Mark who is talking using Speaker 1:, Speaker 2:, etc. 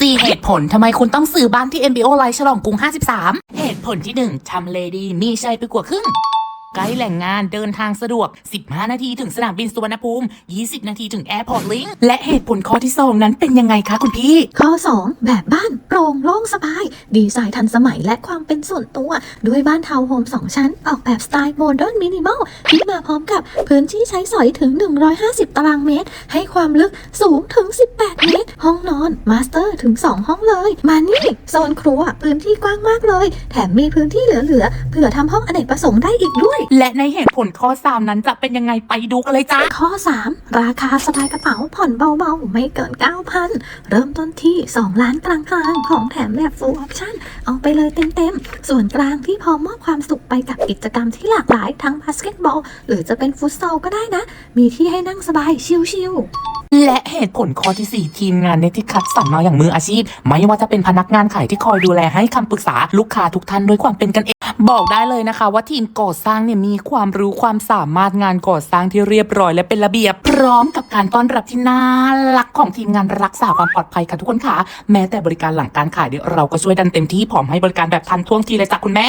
Speaker 1: 4 เหตุผลทำไมคุณต้องซื้อบ้านที่ MBO ไลท์ฉลองกรุง 53 เหตุผลที่ 1 ทำเลดีมีชัยไปกว่าครึ่งใกล้แหล่งงานเดินทางสะดวก 15 นาทีถึงสนามบินสุวรรณภูมิ 20 นาทีถึงแอร์พอร์ตลิงและเหตุผลข้อที่ 2 นั้นเป็นยังไงคะคุณพี่
Speaker 2: ข้อ 2 แบบบ้านโปร่งโล่งสบาย ดีไซน์ทันสมัยและความเป็นส่วนตัว ด้วยบ้านทาวน์โฮม 2 ชั้น ออกแบบสไตล์โมเดิร์นมินิมอลที่มาพร้อมกับพื้นที่ใช้สอยถึง 150 ตารางเมตร ให้ความลึกสูงถึง 18 เมตรห้องนอนมาสเตอร์ถึง 2 ห้องเลย มานี่โซนครัวพื้นที่กว้างมากเลย แถมมีพื้นที่เหลือๆเผื่อทำห้องอเนกประสงค์ได้อีกด้วย
Speaker 1: และในเหตุผลข้อ 3 นั้นจะเป็นยังไงไปดูกันเลยจ้า
Speaker 2: ข้อ 3 ราคาสบายกระเป๋าผ่อนเบาๆ ไม่เกิน 9,000 เริ่มต้นที่ 2 ล้านกลางๆ ของแถมแบบ full option เอาไปเลยเต็มๆ ส่วนกลางที่พร้อมมอบความสุขไปกับกิจกรรมที่หลากหลายทั้งบาสเกตบอล หรือจะเป็นฟุตซอลก็ได้นะ มีที่ให้นั่งสบายชิลๆ
Speaker 1: และเหตุผลข้อที่ 4 ทีมงานเนี่ยที่คัดสรรมาอย่างมืออาชีพ ไม่ว่าจะเป็นพนักงานขายที่คอยดูแลให้คำปรึกษาลูกค้าทุกท่านด้วยความเป็นกันเอง บอกได้เลยนะคะ ว่าทีมก่อสร้างเนี่ยมีความรู้ความสามารถงานก่อสร้างที่เรียบร้อยและเป็นระเบียบ พร้อมกับการต้อนรับที่น่ารักของทีมงานรักษาความปลอดภัยค่ะทุกคนค่ะแม้แต่บริการหลังการขายเนี่ยวเราก็ช่วยดันเต็มที่พร้อมให้บริการแบบทันท่วงทีเลยจ้ะคุณแม่